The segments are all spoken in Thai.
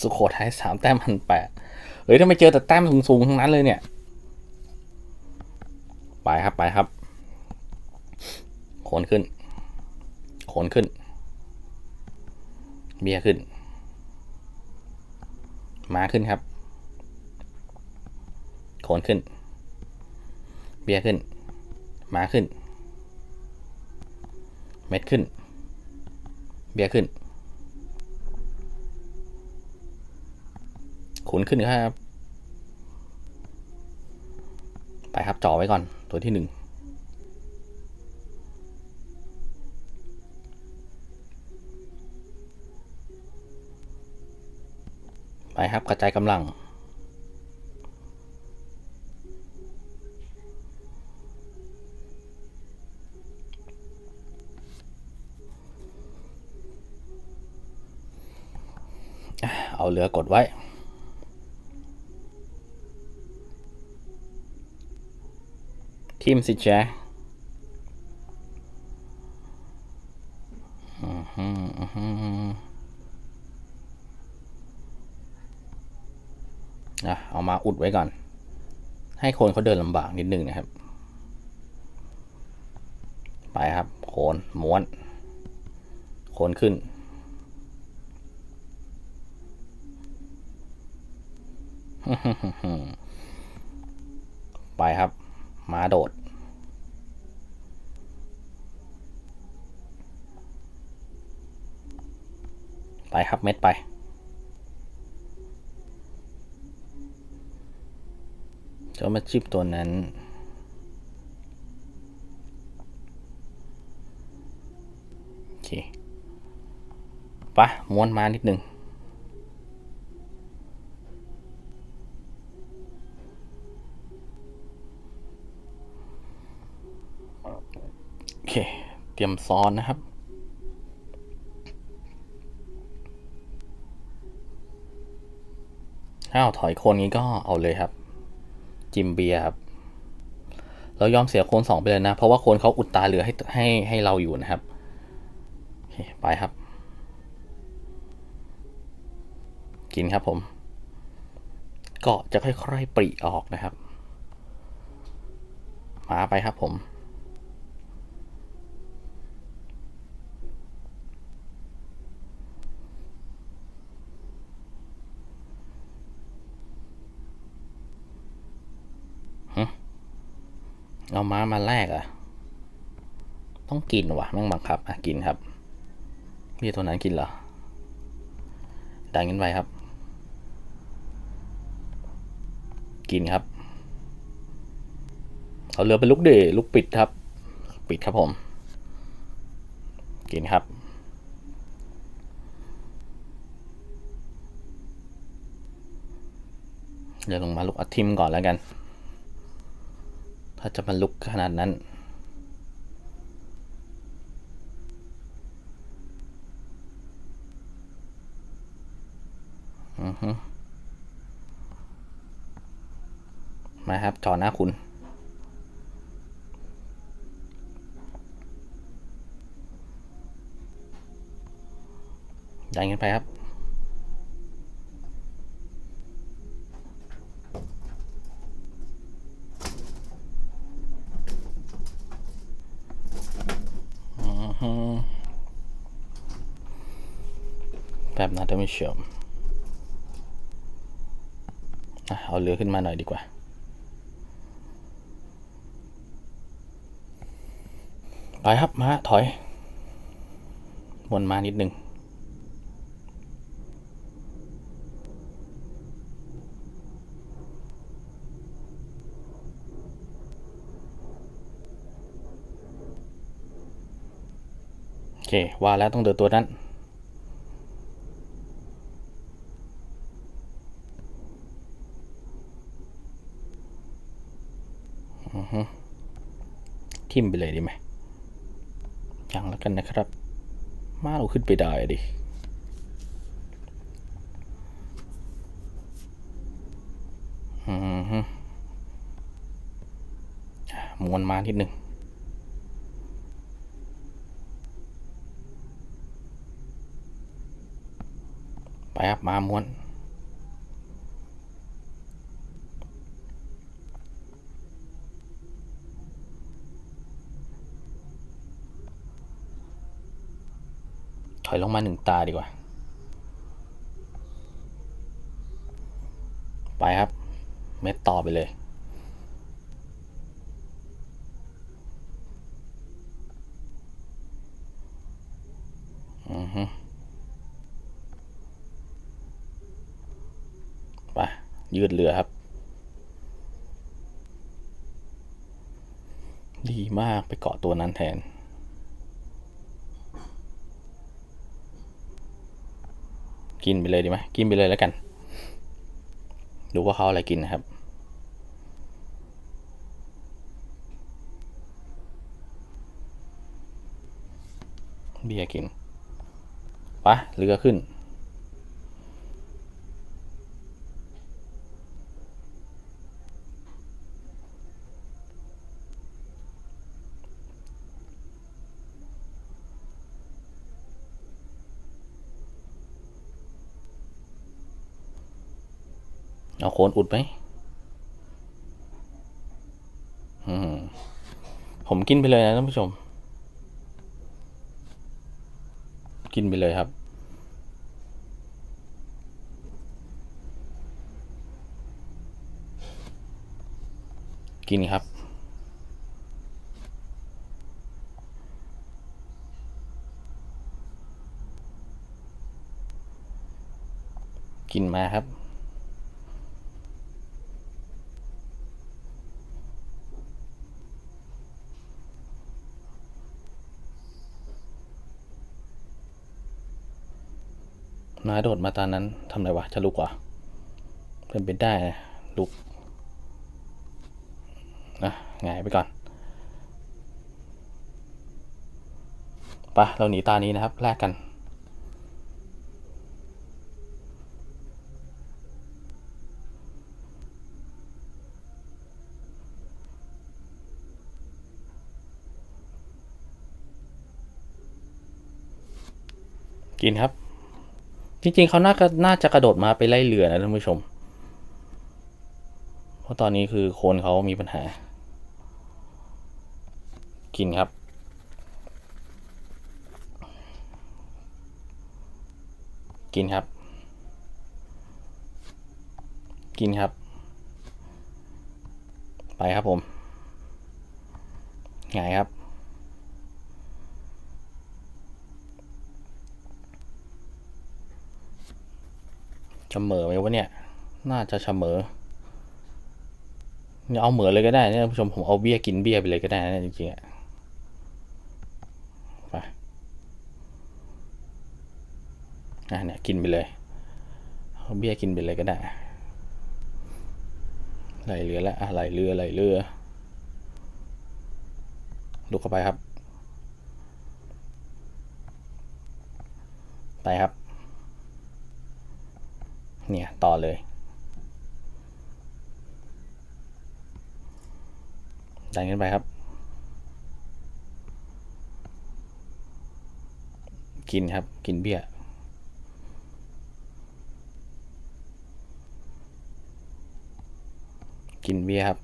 สุโขทัยสามแต้มพันแปดเฮ้ยทำไมเจอแต่แต้มสูงๆทั้งนั้นเลยเนี่ย ไปครับไปครับโคนขึ้นโคนขึ้น เบียขึ้น มาขึ้นครับโคนขึ้น เบียขึ้น มาขึ้น เม็ดขึ้น เบียขึ้น ขุนขึ้นครับ ไปครับจ่อไว้ก่อนตัวที่หนึ่งไปครับกระจายกำลัง เอาเรือกดไว้ ทีมสิแจ๊ะอื้อหืออื้อหืออะเอามาอุดไว้ก่อน ให้คนเขาเดินลำบากนิดนึงนะครับ ไปครับ โคนม้วน โคนขึ้น ไปครับ ม้าโดด ไปครับเม็ดไป เจ้ามาชิบตัวนั้นโอเคปะม้วนมานิดนึง โอ เค เตรียมซ้อนนะครับ ถ้าเอาถอยโคนนี้ก็เอาเลยครับ จิมเบียครับ เรายอมเสียโคนสองไปเลยนะ เพราะว่าโคนเขาอุดตาเหลือให้ให้ให้เราอยู่นะครับโอเคไปครับ กินครับผม ก็จะค่อยๆปริออกนะครับ มาไปครับผม เอาม้ามาแลกอะต้องกินวะแม่งบังคับ อะกินครับพี่ตัวนั้นกินเหรอ ดังกันไปครับ กินครับ เอาเรือเป็นลูกเดลูกปิดครับ ปิดครับผม กินครับเดี๋ยวลงมาลูกอัดทิมก่อนแล้วกัน ถ้าจะมาลุกขนาดนั้น อือฮึมาครับจอหน้าคุณดันกันไปครับ แบบนะท่านผู้ชมอะเอาเรือขึ้นมาหน่อยดีกว่า ไปครับมาถอย วนมานิดนึงโอเคว่าแล้วต้องเดินตัวนั้น ทิมไปเลยดีไหมยังแล้วกันนะครับ มาเราขึ้นไปได้ดิม้วนมานิดหนึ่งไปครับมาม้วน อยลงมาหนึ่งตาดีกว่า ไปครับ เม็ดต่อไปเลย อือฮึไปยืดเรือครับ ดีมากไปเกาะตัวนั้นแทน กินไปเลยดีไหมกินไปเลยแล้วกัน ดูว่าเขาอะไรกินนะครับ เบียร์กินปะเรือขึ้น เอาโคนอุดไหมอืมผมกินไปเลยนะท่านผู้ชม กินไปเลยครับ กินครับกินมาครับ น้าโดดมาตอนนั้นทำไรวะจะลุกวะเป็นไปได้นะลุกนะหงายไปก่อนไปะเราหนีตานี้นะครับแลกกัน กินครับ จริงๆเขาน่าจะน่าจะกระโดดมาไปไล่เรือนะท่านผู้ชม เพราะตอนนี้คือโคนเขามีปัญหา กินครับ กินครับ กินครับ ไปครับผมไงายครับ เสมอไหมวะเนี่ย น่าจะเสมออย่าเอาเหมือเลยก็ได้นะท่านผู้ชมผมเอาเบี้ยกินเบี้ยไปเลยก็ได้นะจริงๆอะไปอะเนี่ยกินไปเลยเอาเบี้ยกินไปเลยก็ได้ไหลเรือแล้วอะไหลเรือไหลเรือลุกเข้าไปครับ ไปครับ เนี่ย ต่อเลย ดันขึ้นไปครับ กินครับ กินเบี้ยกินเบี้ยครับ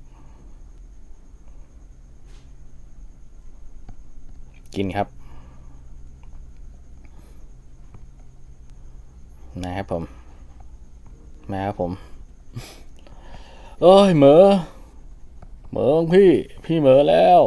กินครับ นะครับผม มาครับผม เอ้ยเหมอเหมอพี่ พี่เหมอแล้ว